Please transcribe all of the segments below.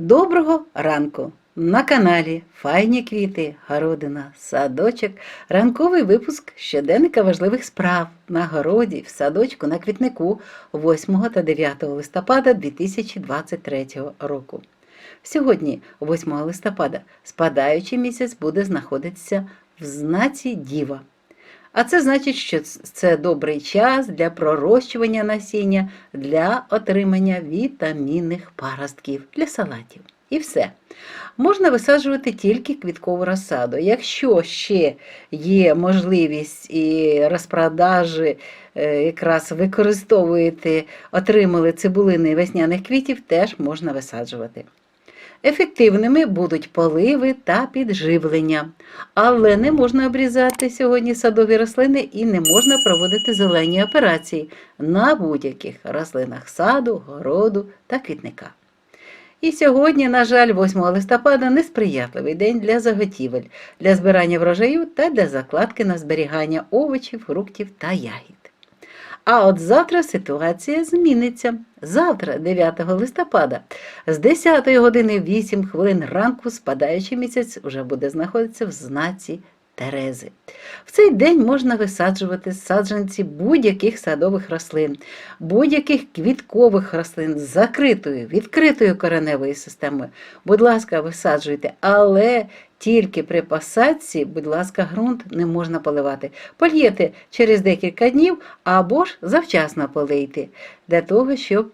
Доброго ранку! На каналі Файні квіти, городина, садочок, ранковий випуск щоденника важливих справ на городі, в садочку, на квітнику 8 та 9 листопада 2023 року. Сьогодні, 8 листопада, спадаючий місяць буде знаходитися в знаці Діва. А це значить, що це добрий час для пророщування насіння, для отримання вітамінних паростків для салатів. І все. Можна висаджувати тільки квіткову розсаду. Якщо ще є можливість і розпродажі, е, якраз використовуєте, отримали цибулини весняних квітів, теж можна висаджувати. Ефективними будуть поливи та підживлення, але не можна обрізати сьогодні садові рослини і не можна проводити зелені операції на будь-яких рослинах саду, городу та квітника. І сьогодні, на жаль, 8 листопада несприятливий день для заготівель, для збирання врожаю та для закладки на зберігання овочів, фруктів та ягід. А от завтра ситуація зміниться. Завтра, 9 листопада, з 10 години 8 хвилин ранку спадаючий місяць вже буде знаходитися в знаці Терези. В цей день можна висаджувати саджанці будь-яких садових рослин, будь-яких квіткових рослин з закритою, відкритою кореневою системою. Будь ласка, висаджуйте, але тільки при посадці, будь ласка, ґрунт не можна поливати. Польєте через декілька днів або ж завчасно полийте, для того, щоб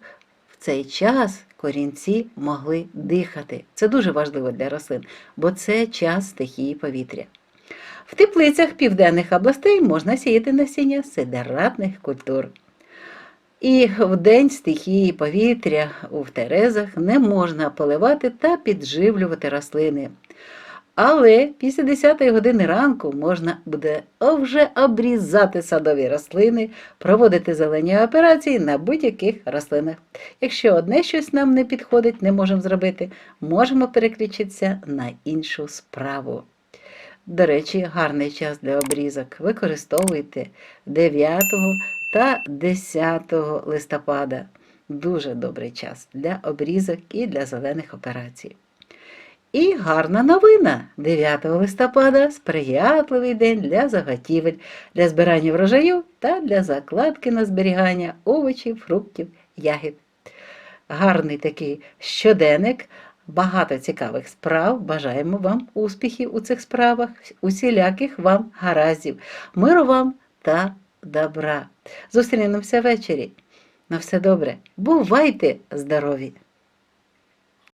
в цей час корінці могли дихати. Це дуже важливо для рослин, бо це час стихії повітря. В теплицях південних областей можна сіяти насіння сидератних культур. І в день стихії повітря у Терезах не можна поливати та підживлювати рослини. Але після 10 години ранку можна буде вже обрізати садові рослини, проводити зелені операції на будь-яких рослинах. Якщо одне щось нам не підходить, не можемо зробити, можемо переключитися на іншу справу. До речі, гарний час для обрізок використовуйте 9 та 10 листопада. Дуже добрий час для обрізок і для зелених операцій. І гарна новина 9 листопада сприятливий день для заготівель, для збирання врожаю та для закладки на зберігання овочів, фруктів, ягід. Гарний такий щоденник, багато цікавих справ. Бажаємо вам успіхів у цих справах, усіляких вам гараздів, миру вам та добра. Зустрінемося ввечері. На все добре. Бувайте здорові!